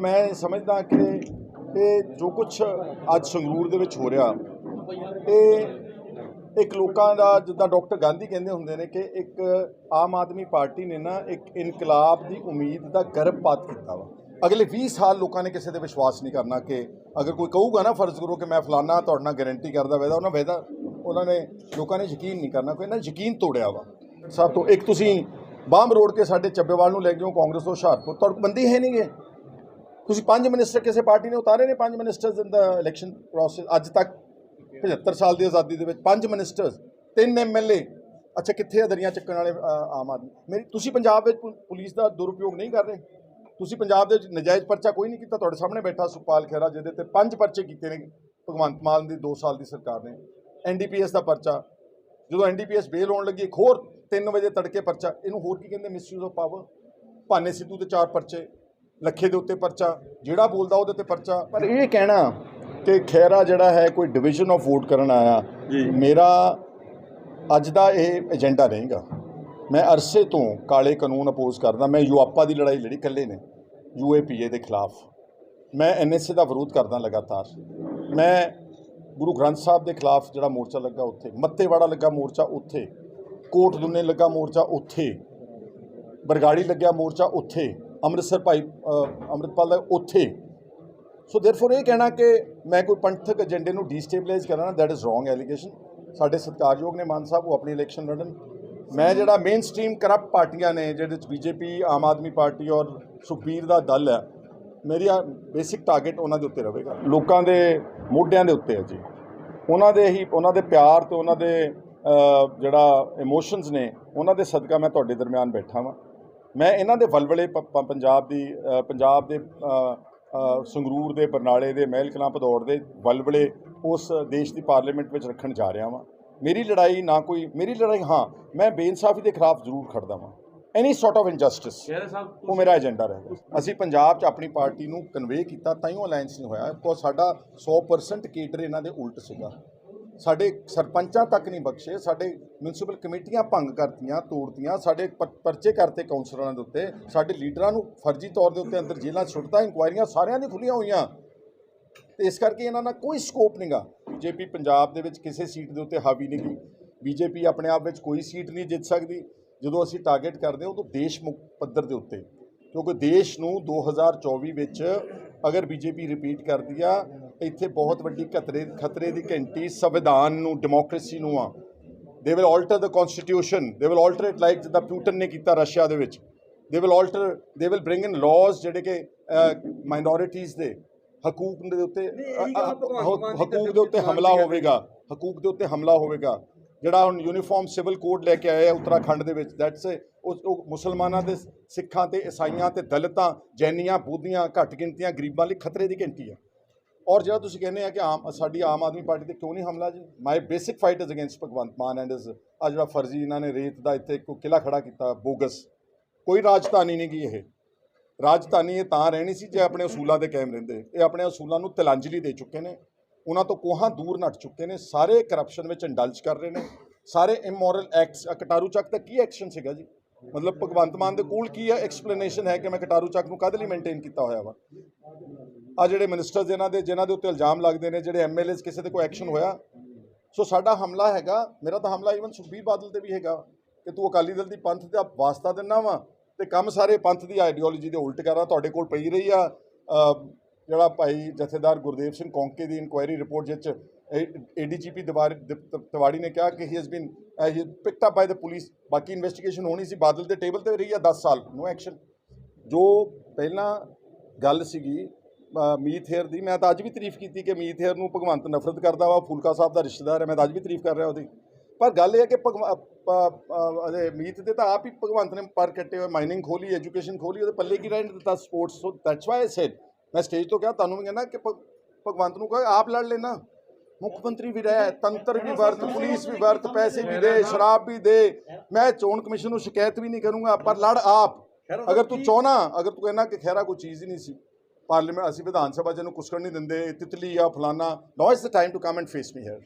ਮੈਂ ਸਮਝਦਾ ਕਿ ਇਹ ਜੋ ਕੁਝ ਅੱਜ ਸੰਗਰੂਰ ਦੇ ਵਿੱਚ ਹੋ ਰਿਹਾ, ਇਹ ਇੱਕ ਲੋਕਾਂ ਦਾ, ਜਿੱਦਾਂ ਡਾਕਟਰ ਗਾਂਧੀ ਕਹਿੰਦੇ ਹੁੰਦੇ ਨੇ ਕਿ ਇੱਕ ਆਮ ਆਦਮੀ ਪਾਰਟੀ ਨੇ ਨਾ ਇੱਕ ਇਨਕਲਾਬ ਦੀ ਉਮੀਦ ਦਾ ਗਰਭਪਾਤ ਕੀਤਾ ਵਾ। ਅਗਲੇ 20 ਸਾਲ ਲੋਕਾਂ ਨੇ ਕਿਸੇ ਤੇ ਵਿਸ਼ਵਾਸ ਨਹੀਂ ਕਰਨਾ ਕਿ ਅਗਰ ਕੋਈ ਕਹੂਗਾ ਨਾ ਫਰਜ਼ ਕਰੋ ਕਿ ਮੈਂ ਫਲਾਨਾ ਤੁਹਾਡੇ ਨਾਲ ਗਾਰੰਟੀ ਕਰਦਾ ਵੈਦਾ ਉਹਨਾਂ ਵੈਦਾ ਉਹਨਾਂ ਨੇ ਲੋਕਾਂ ਨੇ ਯਕੀਨ ਨਹੀਂ ਕਰਨਾ ਕੋਈ ਨਾ ਯਕੀਨ ਤੋੜਿਆ ਵਾ। ਸਭ ਤੋਂ ਇੱਕ ਤੁਸੀਂ ਬਾਹਮ ਰੋਡ ਕੇ ਸਾਡੇ ਚੱਬੇਵਾਲ ਨੂੰ ਲੈ ਗਏ ਹੋ ਕਾਂਗਰਸ ਤੋਂ ਹੁਸ਼ਿਆਰਪੁਰ, ਤੁਹਾਡੇ ਬੰਦੀ ਹੈ ਨਹੀਂਗੇ। ਤੁਸੀਂ ਪੰਜ ਮਿਨਿਸਟਰ ਕਿਸੇ ਪਾਰਟੀ ਨੇ ਉਤਾਰੇ ਨੇ ਪੰਜ ministers in the election process, ਅੱਜ ਤੱਕ 75 ਸਾਲ ਦੀ ਆਜ਼ਾਦੀ ਦੇ ਵਿੱਚ ਪੰਜ ਮਿਨਿਸਟਰਸ, ਤਿੰਨ ਐਮਐਲਏ ਅੱਛਾ ਕਿੱਥੇ ਅਦਰੀਆਂ ਚੱਕਣ ਵਾਲੇ ਆਮ ਆਦਮੀ? ਮੇਰੀ, ਤੁਸੀਂ ਪੰਜਾਬ ਵਿੱਚ ਪੁ- ਪੁਲਿਸ ਦਾ ਦੁਰਉਪਯੋਗ ਨਹੀਂ ਕਰ ਰਹੇ? ਤੁਸੀਂ ਪੰਜਾਬ ਦੇ ਵਿੱਚ ਨਜਾਇਜ਼ ਪਰਚਾ ਕੋਈ ਨਹੀਂ ਕੀਤਾ, ਤੁਹਾਡੇ ਸਾਹਮਣੇ ਬੈਠਾ ਸੁਪਾਲ ਖਹਿਰਾ, ਜਿਹਦੇ ਤੇ ਪੰਜ ਪਰਚੇ ਕੀਤੇ ਨੇ ਭਗਵੰਤ ਮਾਨ ਦੀ 2 ਸਾਲ ਦੀ ਸਰਕਾਰ ਨੇ। ਐਨਡੀਪੀਐਸ ਦਾ ਪਰਚਾ, ਜਦੋਂ ਐਨਡੀਪੀਐਸ ਬੇਲ ਹੋਣ ਲੱਗੀ, ਇੱਕ ਹੋਰ 3 ਵਜੇ ਤੜਕੇ ਪਰਚਾ, ਇਹਨੂੰ ਹੋਰ ਕੀ ਕਹਿੰਦੇ misuse of power Bhane Sidhu ਤੇ ਚਾਰ ਪਰਚੇ ਲੱਖੇ ਦੇ ਉੱਤੇ ਪਰਚਾ ਜਿਹੜਾ ਬੋਲਦਾ ਉਹਦੇ ਤੇ ਪਰਚਾ। ਪਰ ਇਹ ਕਹਿਣਾ ਕਿ ਖੈਰਾ ਜਿਹੜਾ ਹੈ ਕੋਈ ਡਿਵੀਜ਼ਨ ਆਫ ਵੋਟ ਕਰਨ ਆਇਆ। ਮੇਰਾ ਅੱਜ ਦਾ ਇਹ ਏਜੰਡਾ ਰਹੇਗਾ। ਮੈਂ ਅਰਸੇ ਤੋਂ ਕਾਲੇ ਕਾਨੂੰਨ ਅਪੋਜ਼ ਕਰਦਾ। ਮੈਂ ਯੂਆਪਾ ਦੀ ਲੜਾਈ ਲੜੀ ਇਕੱਲੇ ਨੇ ਯੂਏਪੀਏ ਦੇ ਖਿਲਾਫ। ਮੈਂ ਐਨਐਸਏ ਦਾ ਵਿਰੋਧ ਕਰਦਾ ਲਗਾਤਾਰ। ਮੈਂ ਗੁਰੂ ਗ੍ਰੰਥ ਸਾਹਿਬ ਦੇ ਖਿਲਾਫ ਜਿਹੜਾ ਮੋਰਚਾ ਲੱਗਾ ਉੱਥੇ ਮੱਤੇਵਾੜਾ ਲੱਗਾ ਮੋਰਚਾ ਉੱਥੇ ਕੋਟ ਦੁੰਨੇ ਲੱਗਾ ਮੋਰਚਾ ਉੱਥੇ ਬਰਗਾੜੀ ਲੱਗਿਆ ਮੋਰਚਾ ਉੱਥੇ। ਅੰਮ੍ਰਿਤਸਰ ਭਾਈ ਅੰਮ੍ਰਿਤਪਾਲ ਦਾ ਉੱਥੇ। ਸੋ ਦੇਰਫੋਰ ਇਹ ਕਹਿਣਾ ਕਿ ਮੈਂ ਕੋਈ ਪੰਥਕ ਏਜੰਡੇ ਨੂੰ ਡੀਸਟੇਬਲਾਈਜ਼ ਕਰਾਂ ਦੈਟ ਇਜ਼ ਰੋਂਗ ਐਲੀਗੇਸ਼ਨ ਸਾਡੇ ਸਤਿਕਾਰਯੋਗ ਨੇ ਮਾਨ ਸਾਹਿਬ, ਉਹ ਆਪਣੀ ਇਲੈਕਸ਼ਨ ਲੜਨ। ਮੈਂ ਜਿਹੜਾ ਮੇਨ ਸਟ੍ਰੀਮ ਕਰਪਟ ਪਾਰਟੀਆਂ ਨੇ, ਜਿਹਦੇ ਵਿੱਚ ਬੀਜੇਪੀ ਆਮ ਆਦਮੀ ਪਾਰਟੀ ਔਰ ਸੁਖਬੀਰ ਦਾ ਦਲ ਹੈ, ਮੇਰੀ ਬੇਸਿਕ ਟਾਰਗੇਟ ਉਹਨਾਂ ਦੇ ਉੱਤੇ ਰਹੇਗਾ। ਲੋਕਾਂ ਦੇ ਮੋਢਿਆਂ ਦੇ ਉੱਤੇ ਹੈ ਜੀ। ਉਹਨਾਂ ਦੇ ਹੀ, ਉਹਨਾਂ ਦੇ ਪਿਆਰ ਤੇ ਉਹਨਾਂ ਦੇ ਜਿਹੜਾ ਇਮੋਸ਼ਨਸ ਨੇ, ਉਹਨਾਂ ਦੇ ਸਦਕਾ ਮੈਂ ਤੁਹਾਡੇ ਦਰਮਿਆਨ ਬੈਠਾ ਵਾਂ। ਮੈਂ ਇਹਨਾਂ ਦੇ ਵਲਵਲੇ ਪੰਜਾਬ ਦੀ ਪੰਜਾਬ ਦੇ ਸੰਗਰੂਰ ਦੇ ਬਰਨਾਲੇ ਦੇ ਮਹਿਲ ਕਲਾਂ ਭਦੌੜ ਦੇ ਵਲਵਲੇ ਉਸ ਦੇਸ਼ ਦੀ ਪਾਰਲੀਮੈਂਟ ਵਿੱਚ ਰੱਖਣ ਜਾ ਰਿਹਾ ਵਾਂ। ਮੇਰੀ ਲੜਾਈ ਨਾ ਕੋਈ ਮੇਰੀ ਲੜਾਈ ਹਾਂ ਮੈਂ ਬੇਇਨਸਾਫੀ ਦੇ ਖਿਲਾਫ ਜ਼ਰੂਰ ਖੜਦਾ ਵਾਂ। ਐਨੀ ਸੌਰਟ ਆਫ ਇਨਜਸਟਿਸ ਉਹ ਮੇਰਾ ਏਜੰਡਾ ਰਹੇਗਾ ਅਸੀਂ ਪੰਜਾਬ 'ਚ ਆਪਣੀ ਪਾਰਟੀ ਨੂੰ ਕਨਵੇ ਕੀਤਾ ਤਾਂ ਹੀ ਉਹ ਅਲਾਈਅੰਸ ਨਹੀਂ ਹੋਇਆ। ਕੋ ਸਾਡਾ 100% ਕੇਡਰ ਇਹਨਾਂ ਦੇ ਉਲਟ ਸੀਗਾ। ਸਾਡੇ ਸਰਪੰਚਾਂ ਤੱਕ ਨਹੀਂ ਬਖਸ਼ੇ, ਸਾਡੇ ਮਿਊਨਿਸਪਲ ਕਮੇਟੀਆਂ ਭੰਗ ਕਰਤੀਆਂ, ਤੋੜਤੀਆਂ, ਸਾਡੇ ਪ- ਪਰਚੇ ਕਰਤੇ ਕਾਉਂਸਲਰਾਂ ਦੇ ਉੱਤੇ, ਸਾਡੇ ਲੀਡਰਾਂ ਨੂੰ ਫਰਜ਼ੀ ਤੌਰ ਦੇ ਉੱਤੇ ਅੰਦਰ ਜੇਲ੍ਹਾਂ 'ਚ ਇਨਕੁਆਇਰੀਆਂ ਸਾਰਿਆਂ ਦੀ ਖੁੱਲੀਆਂ ਹੋਈਆਂ। ਤੇ ਇਸ ਕਰਕੇ ਇਹਨਾਂ ਦਾ ਕੋਈ ਸਕੋਪ ਨਹੀਂਗਾ ਬੀਜੇਪੀ ਪੰਜਾਬ ਦੇ ਵਿੱਚ ਕਿਸੇ ਸੀਟ ਦੇ ਉੱਤੇ ਹਾਵੀ ਨਹੀਂ ਗਈ ਬੀਜੇਪੀ ਆਪਣੇ ਆਪ ਵਿੱਚ ਕੋਈ ਸੀਟ ਨਹੀਂ ਜਿੱਤ ਸਕਦੀ। ਜਦੋਂ ਅਸੀਂ ਟਾਰਗੇਟ ਕਰਦੇ ਹਾਂ, ਉਦੋਂ ਦੇਸ਼ ਮੁਕ ਪੱਧਰ ਦੇ ਉੱਤੇ। ਕਿਉਂਕਿ ਦੇਸ਼ ਨੂੰ 2024 ਵਿੱਚ ਅਗਰ ਬੀਜੇਪੀ ਰਿਪੀਟ ਕਰਦੀ ਆ ਇੱਥੇ ਬਹੁਤ ਵੱਡੀ ਖਤਰੇ ਖਤਰੇ ਦੀ ਘੰਟੀ ਸੰਵਿਧਾਨ ਨੂੰ ਡੈਮੋਕ੍ਰੇਸੀ ਨੂੰ ਆ। They will alter the constitution they will alter it like ਜਿੱਦਾਂ ਪਿਊਟਨ ਨੇ ਕੀਤਾ ਰਸ਼ੀਆ ਦੇ ਵਿੱਚ। They will alter they will bring in laws ਜਿਹੜੇ ਕਿ ਮਾਈਨੋਰਿਟੀਜ਼ ਦੇ ਹਕੂਕ ਦੇ ਉੱਤੇ ਹਕੂਕ ਦੇ ਉੱਤੇ ਹਮਲਾ ਹੋਵੇਗਾ। ਹਕੂਕ ਦੇ ਉੱਤੇ ਹਮਲਾ ਹੋਵੇਗਾ। ਜਿਹੜਾ ਹੁਣ ਯੂਨੀਫਾਰਮ ਸਿਵਲ ਕੋਡ ਲੈ ਕੇ ਆਏ ਆ ਉੱਤਰਾਖੰਡ ਦੇ ਵਿੱਚ ਦੈਟਸ ਉਹ ਮੁਸਲਮਾਨਾਂ ਦੇ ਸਿੱਖਾਂ ਤੇ ਈਸਾਈਆਂ ਤੇ ਦਲਿਤਾਂ ਜੈਨੀਆਂ ਬੋਧੀਆਂ ਘੱਟ ਗਿਣਤੀਆਂ ਗਰੀਬਾਂ ਲਈ ਖਤਰੇ ਦੀ ਘੰਟੀ ਆ। ਔਰ ਜਿਹੜਾ ਤੁਸੀਂ ਕਹਿੰਦੇ ਆ ਕਿ ਆਮ ਸਾਡੀ ਆਮ ਆਦਮੀ ਪਾਰਟੀ ਤੇ ਕਿਉਂ ਨਹੀਂ ਹਮਲਾ ਜੀ? My basic fight is against Bhagwant Mann and is ਆ ਜਿਹੜਾ ਫਰਜ਼ੀ ਇਹਨਾਂ ਨੇ ਰੇਤ ਦਾ ਇੱਥੇ ਕੋਈ ਕਿਲਾ ਖੜਾ ਕੀਤਾ, ਬੋਗਸ। ਕੋਈ ਰਾਜਧਾਨੀ ਨਹੀਂ ਗਈ ਇਹ। ਰਾਜਧਾਨੀ ਇਹ ਤਾਂ ਰਹਿਣੀ ਸੀ ਜੇ ਆਪਣੇ ਅਸੂਲਾਂ ਦੇ ਕਾਇਮ ਰਹਿੰਦੇ। ਇਹ ਆਪਣੇ ਅਸੂਲਾਂ ਨੂੰ ਤਿਲਾਂਜਲੀ ਦੇ ਚੁੱਕੇ ਨੇ। ਉਹਨਾਂ ਤੋਂ ਕੋਹਾਂ ਦੂਰ ਨੱਟ ਚੁੱਕੇ ਨੇ। ਸਾਰੇ ਕਰਪਸ਼ਨ ਵਿੱਚ ਇੰਡਲਜ ਕਰ ਰਹੇ ਨੇ। ਸਾਰੇ ਇਮੋਰਲ ਐਕਟਸ ਕਟਾਰੂ ਚੱਕ ਦਾ ਕੀ ਐਕਸ਼ਨ ਸੀਗਾ ਜੀ? ਮਤਲਬ ਭਗਵੰਤ ਮਾਨ ਦੇ ਕੋਲ ਕੀ ਹੈ ਐਕਸਪਲੇਨੇਸ਼ਨ ਹੈ ਕਿ ਮੈਂ ਕਟਾਰੂ ਚੱਕ ਨੂੰ ਕਦ ਲਈ ਮੇਨਟੇਨ ਕੀਤਾ ਹੋਇਆ ਵਾ? ਆ ਜਿਹੜੇ ਮਿਨਿਸਟਰਸ ਇਹਨਾਂ ਦੇ ਜਿਨ੍ਹਾਂ ਦੇ ਉੱਤੇ ਇਲਜ਼ਾਮ ਲੱਗਦੇ ਨੇ, ਜਿਹੜੇ ਐਮਐਲਏਸ ਕਿਸੇ ਤੇ ਕੋਈ ਐਕਸ਼ਨ ਹੋਇਆ। ਸੋ ਸਾਡਾ ਹਮਲਾ ਹੈਗਾ, ਮੇਰਾ ਤਾਂ ਹਮਲਾ ਈਵਨ ਸੁਖਬੀਰ ਬਾਦਲ ਤੇ ਵੀ ਹੈਗਾ ਕਿ ਤੂੰ ਅਕਾਲੀ ਦਲ ਦੀ ਪੰਥ ਦਾ ਵਾਸਤਾ ਦਿੰਨਾ ਵਾ ਤੇ ਕੰਮ ਸਾਰੇ ਪੰਥ ਦੀ ਆਈਡੀਓਲੋਜੀ ਦੇ ਉਲਟ ਕਰ, ਤੁਹਾਡੇ ਕੋਲ ਪਈ ਰਹੀ ਆ ਜਿਹੜਾ ਭਾਈ ਜਥੇਦਾਰ ਗੁਰਦੇਵ ਸਿੰਘ ਕੌਂਕੇ ਦੀ ਇਨਕੁਆਇਰੀ ਰਿਪੋਰਟ ਜਿਹ ਚ ਏਡੀਜੀਪੀ ਤਿਵਾੜੀ ਨੇ ਕਿਹਾ ਕਿ he has been he picked up by the police ਬਾਕੀ ਇਨਵੈਸਟੀਗੇਸ਼ਨ ਹੋਣੀ ਸੀ, ਬਾਦਲ ਦੇ ਟੇਬਲ ਤੇ ਰਹੀ ਆ 10 ਸਾਲ ਨੋ ਐਕਸ਼ਨ ਜੋ ਪਹਿਲਾਂ ਗੱਲ ਸੀਗੀ ਮੀਤ ਹੇਅਰ ਦੀ। ਮੈਂ ਤਾਂ ਅੱਜ ਵੀ ਤਾਰੀਫ ਕੀਤੀ ਕਿ ਮੀਤ ਹੇਅਰ ਨੂੰ ਭਗਵੰਤ ਨਫ਼ਰਤ ਕਰਦਾ ਵਾ ਫੂਲਕਾ ਸਾਹਿਬ ਦਾ ਰਿਸ਼ਤੇਦਾਰ ਹੈ ਮੈਂ ਤਾਂ ਅੱਜ ਵੀ ਤਾਰੀਫ ਕਰ ਰਿਹਾ ਉਹਦੀ। ਪਰ ਗੱਲ ਇਹ ਹੈ ਕਿ ਭਗਵ- ਅ, ਅ, ਅ, ਮੀਤ ਦੇ ਤਾਂ ਆਪ ਹੀ ਭਗਵੰਤ ਨੇ ਪਰ ਕੱਟੇ ਹੋਏ ਮਾਈਨਿੰਗ ਖੋਲੀ ਐਜੂਕੇਸ਼ਨ ਖੋਲੀ ਉਹਦੇ ਪੱਲੇ ਕੀ ਰਹਿਣ ਦਿੱਤਾ? Sports so that's why said ਮੈਂ ਸਟੇਜ ਤੋਂ ਕਿਹਾ ਤੁਹਾਨੂੰ ਵੀ ਕਹਿੰਦਾ ਕਿ ਭਗ- ਭਗਵੰਤ ਨੂੰ ਕਹੋ ਆਪ ਲੜ ਲੈਣਾ। ਮੁੱਖ ਮੰਤਰੀ ਵੀ ਰਹਿ ਤੰਤਰ ਵੀ ਵਰਤ ਪੁਲਿਸ ਵੀ ਵਰਤ ਪੈਸੇ ਵੀ ਦੇ ਸ਼ਰਾਬ ਵੀ ਦੇ। ਮੈਂ ਚੋਣ ਕਮਿਸ਼ਨ ਨੂੰ ਸ਼ਿਕਾਇਤ ਵੀ ਨਹੀਂ ਕਰੂੰਗਾ ਪਰ ਲੜ ਆਪ। ਅਗਰ ਤੂੰ ਚਾਹਨਾ ਅਗਰ ਤੂੰ ਕਹਿਣਾ ਕਿ ਖੈਰਾ ਕੋਈ ਚੀਜ਼ ਹੀ ਨਹੀਂ ਸੀ ਪਾਰਲੀਮੈਂਟ, ਅਸੀਂ ਵਿਧਾਨ ਸਭਾ ਚ ਇਹਨੂੰ ਕੁਸਕਣ ਨਹੀਂ ਦਿੰਦੇ, ਤਿਤਲੀ ਆ, ਫਲਾਨਾ now is the time to come and face me here